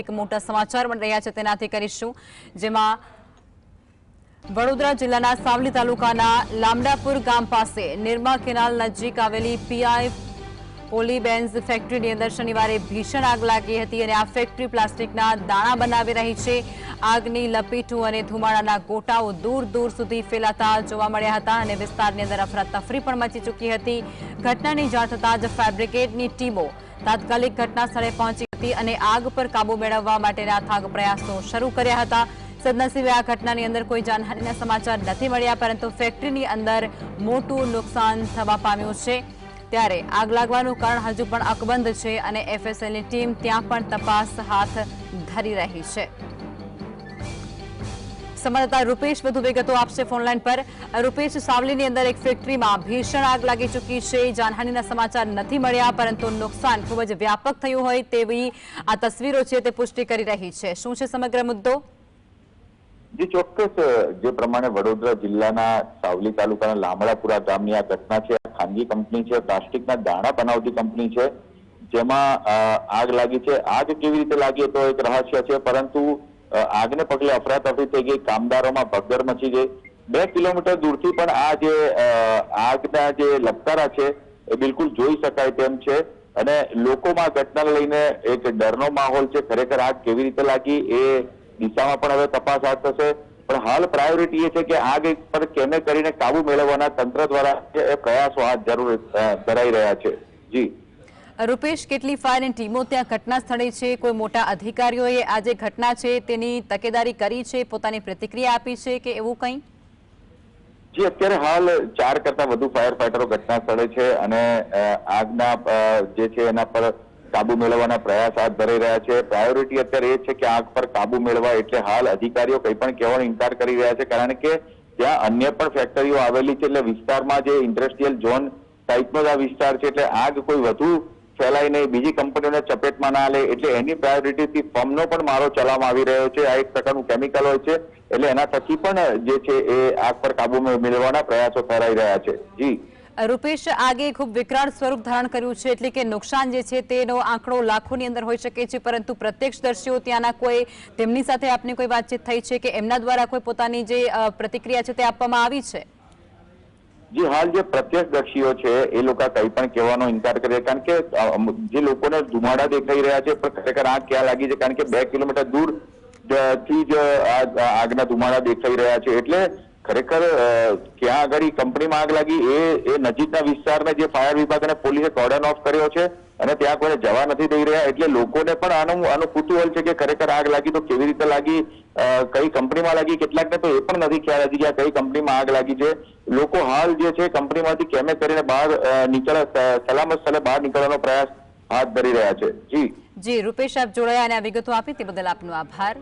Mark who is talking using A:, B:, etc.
A: એક મોટા સમાચાર મળી રહ્યા છે, તેનાથી કરીશું. જેમાં વડોદરા જિલ્લાના સાવલી તાલુકાના લામડાપુર ગામ પાસે નિર્મા કેનાલ નજીક આવેલી પીઆઈ પોલીબેન્ઝ ફેક્ટરીની અંદર શનિવારે ભીષણ આગ લાગી હતી અને આ ફેક્ટરી પ્લાસ્ટિકના દાણા બનાવી રહી છે. આગની લપેટું અને ધુમાડાના ગોટાઓ દૂર દૂર સુધી ફેલાતા જોવા મળ્યા હતા અને વિસ્તારની અંદર અફરાતફરી પણ મચી ચૂકી હતી. ઘટનાની જાણ થતાં જ ફેબ્રિકેટની ટીમો તાત્કાલિક ઘટના સ્થળે પહોંચી હતી અને આગ પર કાબુ મેળવવા માટેના થાગ પ્રયાસો શરૂ કર્યા હતા. સદનસીબે આ ઘટનાની અંદર કોઈ જાનહાનિના સમાચાર નથી મળ્યા, પરંતુ ફેક્ટરીની અંદર મોટું નુકસાન થવા પામ્યું છે. ત્યારે આગ લાગવાનું કારણ હજુ પણ અકબંધ છે અને એફએસએલની ટીમ ત્યાં પણ તપાસ હાથ ધરી રહી છે. સંવાદદાતા રૂપેશ વધુ વિગતો આપશે ફોનલાઈન પર. રૂપેશ, સાવલીની અંદર એક ફેક્ટરીમાં ભીષણ આગ લાગી ચૂકી છે. જાનહાનીના સમાચાર નથી મળ્યા, પરંતુ નુકસાન ખૂબ જ વ્યાપક થયું હોય તેવી આ તસવીરો છે તે પુષ્ટિ કરી રહી છે. શું છે સમગ્ર મુદ્દો?
B: જે, ચોક્કસ. જે પ્રમાણે વડોદરા જિલ્લાના સાવલી તાલુકાના લામડાપુરા ગામની આ ઘટના છે. ખાનગી કંપની છે, પ્લાસ્ટિકના દાણા બનાવતી કંપની છે. જેમાં આગ લાગી છે. આગ કેવી રીતે લાગી તો એક રહસ્ય છે, પરંતુ આગને પગલે અફરાતફરી થઈ ગઈ, કામદારોમાં ભગદર મચી ગઈ. બે કિલોમીટર દૂરથી પણ આ જે આગના જે લપતારા છે, એ બિલકુલ જોઈ શકાય તેમ છે. અને લોકોમાં ઘટના લઈને એક ડરનો માહોલ છે. ખરેખર આગ કેવી રીતે લાગી એ દિશામાં પણ હવે તપાસ હાથ થશે પણ હાલ પ્રાયોરિટી એ છે કે આગ પર કેમે કરીને કાબુ મેળવવાના તંત્ર દ્વારા પ્રયાસો હાથ જરૂર ધરાઈ રહ્યા છે. જી.
A: રૂપેશ, કેટલી ફાયરની ટીમો ત્યાં ઘટના સ્થળે છે? કોઈ મોટા અધિકારીઓએ આ જે ઘટના છે, તેની તકેદારી કરી છે, પોતાની પ્રતિક્રિયા આપી છે કે એવું કંઈ?
B: જી, અત્યારે હાલ ચાર કરતા વધુ ફાયર ફાઈટરો ઘટના સ્થળે છે અને આગના જે છે એના પર કાબુ મેળવવાના પ્રયાસ હાથ ધરાઈ રહ્યા છે. પ્રાયોરિટી અત્યારે એ છે કે આગ પર કાબુ મેળવા એટલે હાલ અધિકારીઓ કંઈ પણ કહેવાનો ઇનકાર કરી રહ્યા છે, કારણ કે ત્યાં અન્ય પણ ફેક્ટરીઓ આવેલી છે એટલે વિસ્તારમાં જે ઇન્ડસ્ટ્રીયલ ઝોન ટાઈપનો આ વિસ્તાર છે, એટલે આગ કોઈ વધુ ફેલાય નહીં, બીજી કંપનીઓને ચપેટમાં ના લે, એટલે એની પ્રાયોરિટીથી ફર્મનો પણ મારો ચલાવવામાં આવી રહ્યો છે. આ એક પ્રકારનું કેમિકલ હોય છે, એટલે એના થકી પણ જે છે એ આગ પર કાબુ મેળવવાના પ્રયાસો કરાઈ રહ્યા છે. જી.
A: રૂપેશ, આગે ખૂબ વિકરાળ સ્વરૂપ ધારણ કર્યું છે, એટલે કે નુકસાન જે છે તેનો આંકડો લાખોની અંદર હોઈ શકે છે, પરંતુ પ્રત્યક્ષદર્શીઓ ત્યાંના કોઈ, તેમની સાથે આપની કોઈ વાતચીત થઈ છે કે એમના દ્વારા કોઈ પોતાની જે પ્રતિક્રિયા છે તે આપવામાં આવી છે?
B: જી હાલ જે પ્રત્યક્ષદર્શીઓ છે, એ લોકો કંઈ પણ કહેવાનો ઇનકાર કરે કારણ કે જે લોકોને ધુમાડા દેખાઈ રહ્યા છે, પણ ખરેખર આગ ક્યાં લાગી છે? કારણ કે બે કિલોમીટર દૂરથી જ આગના ધુમાડા દેખાઈ રહ્યા છે. એટલે ખરેખર ક્યાં આગળ કંપનીમાં આગ લાગી, એ એ નજીકના વિસ્તારને જે ફાયર વિભાગ અને પોલીસે કોર્ડન ઓફ કર્યો છે અને ત્યાં કોઈને જવા નથી દઈ રહ્યા, એટલે લોકોને પણ આનું આનું કુતૂહલ છે કે ખરેખર આગ લાગી તો કેવી રીતે લાગી કઈ કંપનીમાં લાગી, કેટલાકને તો એ પણ નથી ખ્યાલ હતી કે કઈ કંપનીમાં આગ લાગી છે. લોકો હાલ જે છે કંપનીમાંથી કેમે કરીને બહાર નીકળ સલામત સ્થળે બહાર નીકળવાનો પ્રયાસ હાથ ધરી રહ્યા છે. જી.
A: જી, રૂપેશ આપ જોડાયા અને આ વિગતો આપી તે બદલ આપનો આભાર.